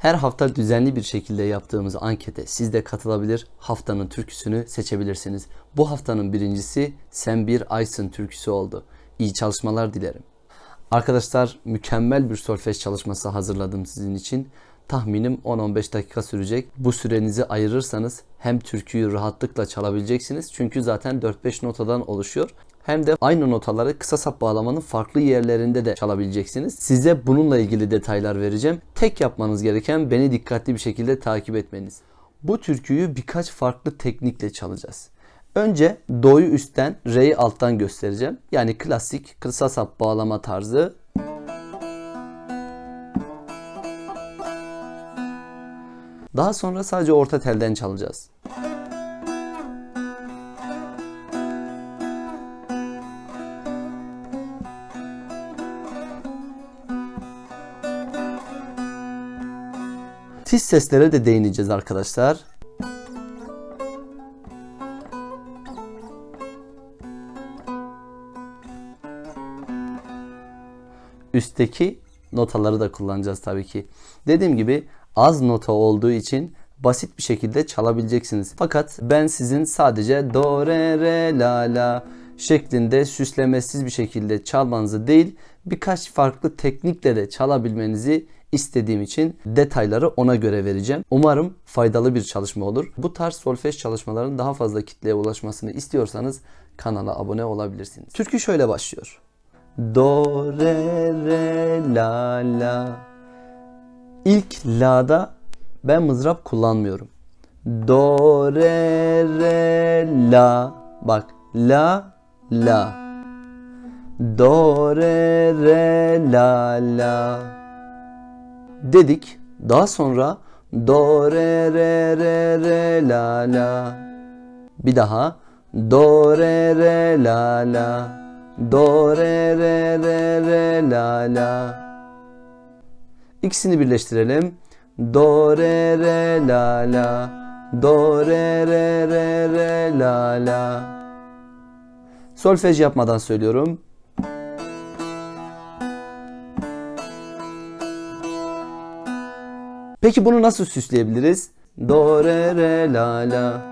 Her hafta düzenli bir şekilde yaptığımız ankete siz de katılabilir, haftanın türküsünü seçebilirsiniz. Bu haftanın birincisi Sen Bir Aysın türküsü oldu. İyi çalışmalar dilerim. Arkadaşlar mükemmel bir solfej çalışması hazırladım sizin için. Tahminim 10-15 dakika sürecek. Bu sürenizi ayırırsanız hem türküyü rahatlıkla çalabileceksiniz. Çünkü zaten 4-5 notadan oluşuyor. Hem de aynı notaları kısa sap bağlamanın farklı yerlerinde de çalabileceksiniz. Size bununla ilgili detaylar vereceğim. Tek yapmanız gereken beni dikkatli bir şekilde takip etmeniz. Bu türküyü birkaç farklı teknikle çalacağız. Önce do'yu üstten, re'yi alttan göstereceğim. Yani klasik kısa sap bağlama tarzı. Daha sonra sadece orta telden çalacağız. Tiz seslere de değineceğiz arkadaşlar. Üstteki notaları da kullanacağız tabii ki. Dediğim gibi az nota olduğu için basit bir şekilde çalabileceksiniz. Fakat ben sizin sadece do re re la la şeklinde süslemesiz bir şekilde çalmanızı değil birkaç farklı teknikle de çalabilmenizi istediğim için detayları ona göre vereceğim. Umarım faydalı bir çalışma olur. Bu tarz solfej çalışmaların daha fazla kitleye ulaşmasını istiyorsanız kanala abone olabilirsiniz. Türkü şöyle başlıyor. Do re re la la. İlk la'da ben mızrap kullanmıyorum. Do re re la. Bak la la. Do re re la la. Dedik. Daha sonra do re re re re la la. Bir daha do re re la la. Do re re re re la la. İkisini birleştirelim. Do re re la la. Do re re re re la la. Solfej yapmadan söylüyorum. Peki bunu nasıl süsleyebiliriz? Do re re la la.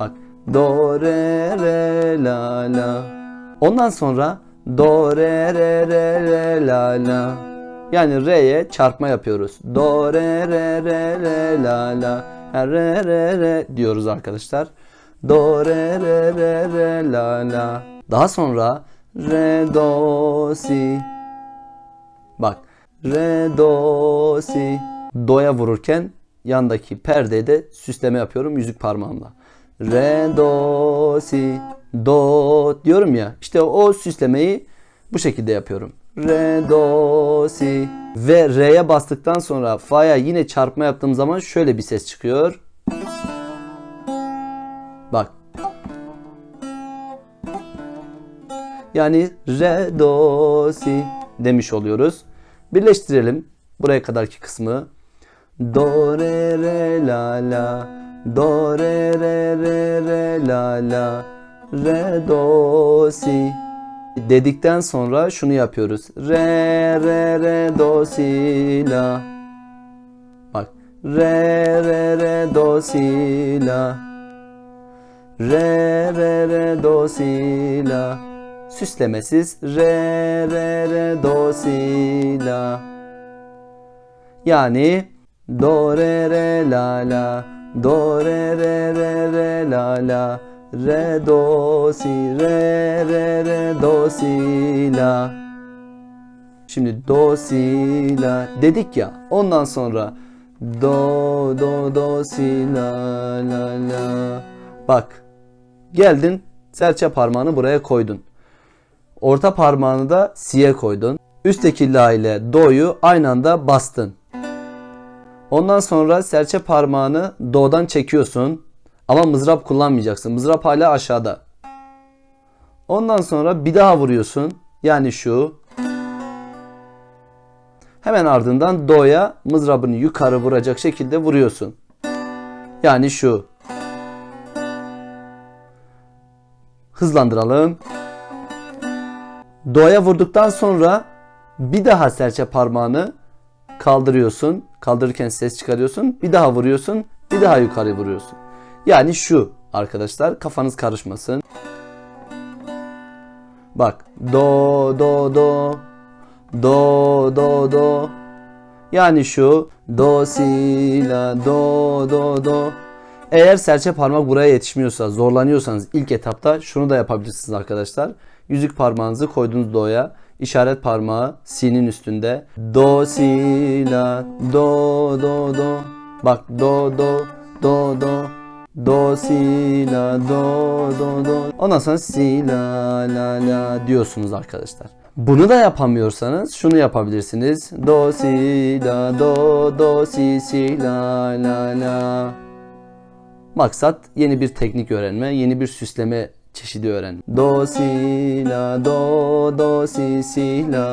Bak. Do re re la la. Ondan sonra do re re re re la la. Yani re'ye çarpma yapıyoruz. Do re re re re la la. Yani re re re diyoruz arkadaşlar. Do re re re re la la. Daha sonra re do si. Bak. Re do si. Do'ya vururken yandaki perdeye de süsleme yapıyorum yüzük parmağımla. Re do si do diyorum ya. İşte o süslemeyi bu şekilde yapıyorum. Re do si ve re'ye bastıktan sonra fa'ya yine çarpma yaptığım zaman şöyle bir ses çıkıyor. Bak. Yani re do si demiş oluyoruz. Birleştirelim buraya kadarki kısmı. Do re re la la do re re re re la la re do si. Dedikten sonra şunu yapıyoruz. Re re re do si la. Bak. Re re re do si la. Re re re do si la. Süslemesiz re re re do si la. Yani do re re la la. Do re re re re la la. Re do si re re re do si la. Şimdi do si la dedik ya ondan sonra do do do si la la la. Bak geldin serçe parmağını buraya koydun. Orta parmağını da si'ye koydun. Üstteki la ile do'yu aynı anda bastın Ondan sonra serçe parmağını do'dan çekiyorsun. Ama mızrap kullanmayacaksın. Mızrap hala aşağıda. Ondan sonra bir daha vuruyorsun. Yani şu. Hemen ardından do'ya mızrabını yukarı vuracak şekilde vuruyorsun. Yani şu. Hızlandıralım. Do'ya vurduktan sonra bir daha serçe parmağını kaldırıyorsun. Kaldırırken ses çıkarıyorsun. Bir daha vuruyorsun. Bir daha yukarı vuruyorsun. Yani şu arkadaşlar kafanız karışmasın. Bak do do do do do do yani şu do si la do do do eğer serçe parmak buraya yetişmiyorsa zorlanıyorsanız ilk etapta şunu da yapabilirsiniz arkadaşlar. Yüzük parmağınızı koyduğunuz do'ya işaret parmağı si'nin üstünde do si la do do do bak do do do do Do si la do do do. Ondan sonra si la la la diyorsunuz arkadaşlar. Bunu da yapamıyorsanız şunu yapabilirsiniz. Do si la do do si si la la la. Maksat yeni bir teknik öğrenme, yeni bir süsleme çeşidi öğren. Do si la do do si si la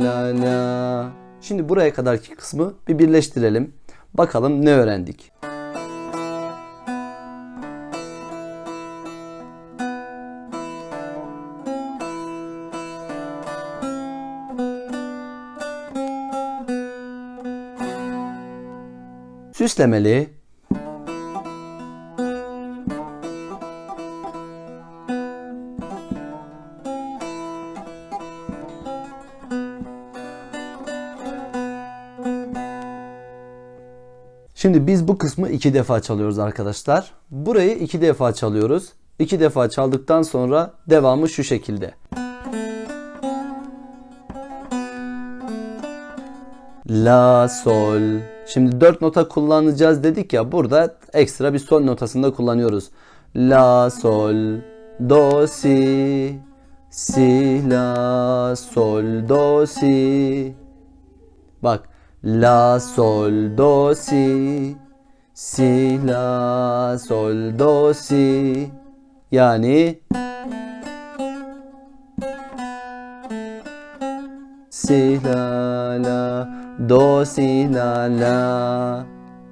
la la. Şimdi buraya kadarki kısmı bir birleştirelim. Bakalım ne öğrendik. Süslemeli. Şimdi biz bu kısmı iki defa çalıyoruz arkadaşlar. Burayı iki defa çalıyoruz. İki defa çaldıktan sonra devamı şu şekilde. La, sol. Şimdi dört nota kullanacağız dedik ya burada ekstra bir sol notasında kullanıyoruz. La, sol, do, si, si, la, sol, do, si. Bak. La, sol, do, si, si, la, sol, do, si. Yani si, la, la, do, si, la, la.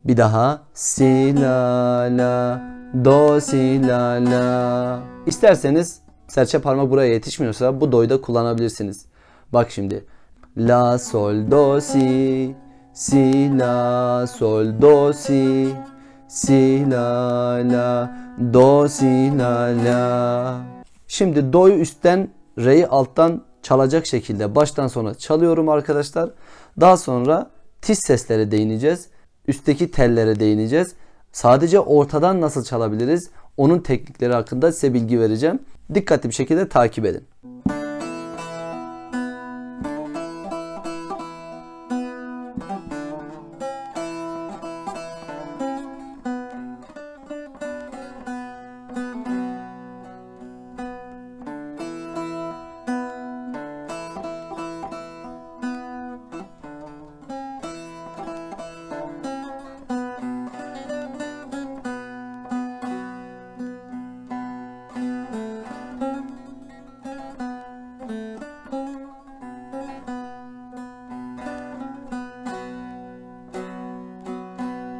Bir daha si, la, la, do, si, la, la. İsterseniz serçe parmak buraya yetişmiyorsa bu do'yu da kullanabilirsiniz. Bak şimdi. La, sol, do, si, si, la, sol, do, si, si, la, la, do, si, la, la. Şimdi do'yu üstten, re'yi alttan çalacak şekilde baştan sona çalıyorum arkadaşlar. Daha sonra tiz seslere değineceğiz. Üstteki tellere değineceğiz. Sadece ortadan nasıl çalabiliriz? Onun teknikleri hakkında size bilgi vereceğim. Dikkatli bir şekilde takip edin.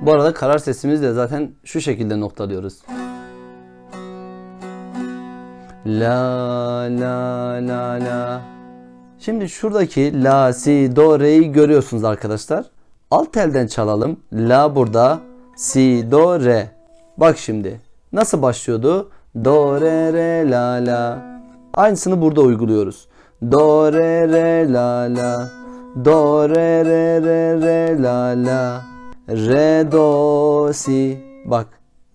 Bu arada karar sesimizi de zaten şu şekilde noktalıyoruz. La la la la. Şimdi şuradaki la, si, do, re'yi görüyorsunuz arkadaşlar. Alt telden çalalım. La burada, si, do, re. Bak şimdi. Nasıl başlıyordu? Do, re, re, la, la. Aynısını burada uyguluyoruz. Do, re, re, la, la. Do, re, re, re, re, la, la. Re, do, si. Bak.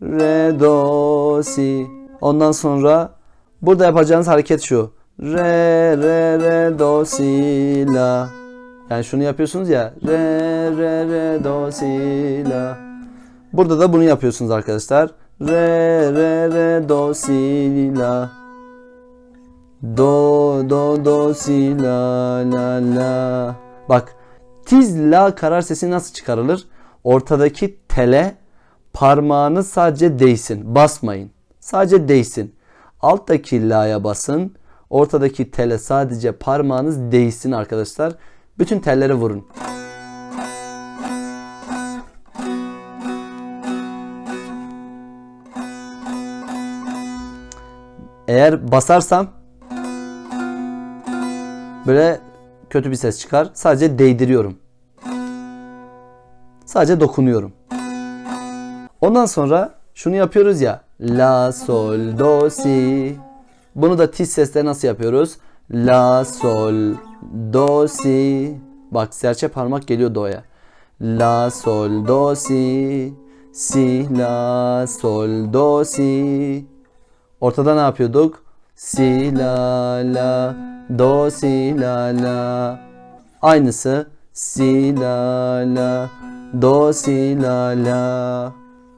Re, do, si. Ondan sonra burada yapacağınız hareket şu. Re, re, re, do, si, la. Yani şunu yapıyorsunuz ya. Re, re, re, do, si, la. Burada da bunu yapıyorsunuz arkadaşlar. Re, re, re, do, si, la. Do, do, do, si, la, la, la. Bak. Tiz la karar sesi nasıl çıkarılır? Ortadaki tele parmağınız sadece değsin. Basmayın. Sadece değsin. Alttaki la'ya basın. Ortadaki tele sadece parmağınız değsin arkadaşlar. Bütün tellere vurun. Eğer basarsam böyle kötü bir ses çıkar. Sadece değdiriyorum. Sadece dokunuyorum. Ondan sonra şunu yapıyoruz ya. La, sol, do, si. Bunu da tiz sesle nasıl yapıyoruz? La, sol, do, si. Bak serçe parmak geliyor do'ya. La, sol, do, si. Si, la, sol, do, si. Ortada ne yapıyorduk? Si, la, la, do, si, la, la. Aynısı. Si, la, la, do, si, la, la.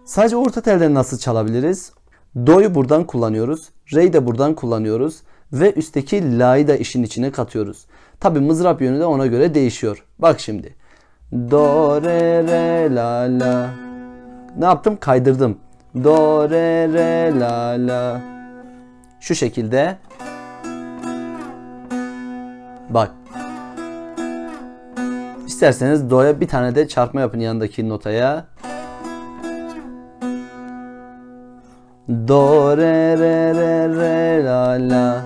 Sadece orta telden nasıl çalabiliriz? Do'yu buradan kullanıyoruz. Re'yi de buradan kullanıyoruz. Ve üstteki la'yı da işin içine katıyoruz. Tabi mızrap yönü de ona göre değişiyor. Bak şimdi. Do, re, re, la, la. Ne yaptım? Kaydırdım. Do, re, re, la, la. Şu şekilde. Bak. İsterseniz do'ya bir tane de çarpma yapın yanındaki notaya. Do re re re re la la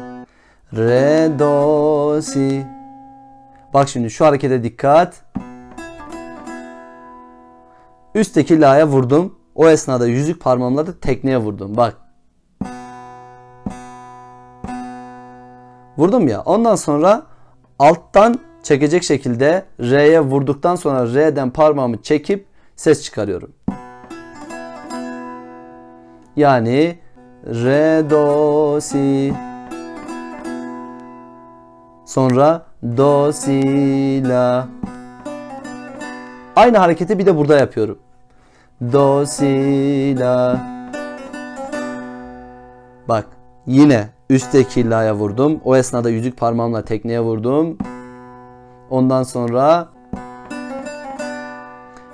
re do si. Bak şimdi şu harekete dikkat. Üstteki la'ya vurdum. O esnada yüzük parmağımla da tekneye vurdum. Bak. Vurdum ya. Ondan sonra alttan çekecek şekilde R'ye vurduktan sonra R'den parmağımı çekip ses çıkarıyorum. Yani re do si sonra do si la Aynı hareketi bir de burada yapıyorum. Do si la Bak yine üstteki la'ya vurdum. O esnada yüzük parmağımla tekneye vurdum. Ondan sonra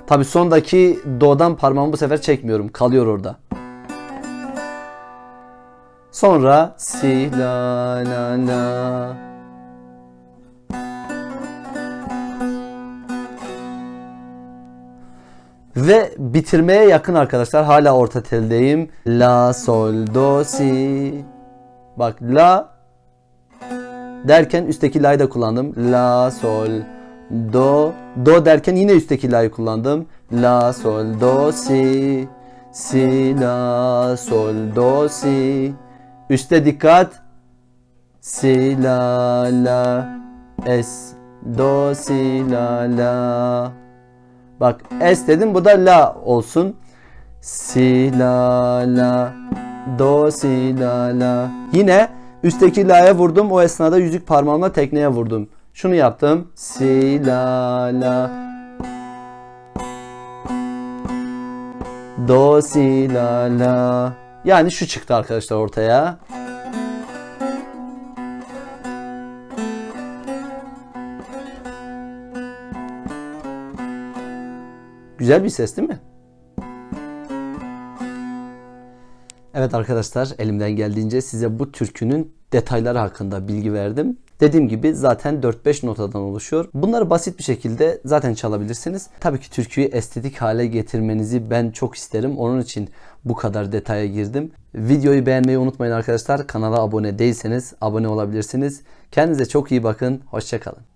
Tabi sondaki do'dan parmağımı bu sefer çekmiyorum. Kalıyor orada. Sonra si la la la. Ve bitirmeye yakın arkadaşlar. Hala orta teldeyim. La sol do si. Bak la derken üstteki la'yı da kullandım. La sol do do derken yine üstteki la'yı kullandım. La sol do si si la sol do si Üste dikkat. Si la la es do si la la. Bak es dedim bu da la olsun. Si la la do si la la. Yine üstteki la'ya vurdum. O esnada yüzük parmağımla tekneye vurdum. Şunu yaptım. Si la la do si la la. Yani şu çıktı arkadaşlar ortaya. Güzel bir ses değil mi? Evet arkadaşlar elimden geldiğince size bu türkünün detayları hakkında bilgi verdim. Dediğim gibi zaten 4-5 notadan oluşuyor. Bunları basit bir şekilde zaten çalabilirsiniz. Tabii ki türküyü estetik hale getirmenizi ben çok isterim. Onun için bu kadar detaya girdim. Videoyu beğenmeyi unutmayın arkadaşlar. Kanala abone değilseniz abone olabilirsiniz. Kendinize çok iyi bakın. Hoşçakalın.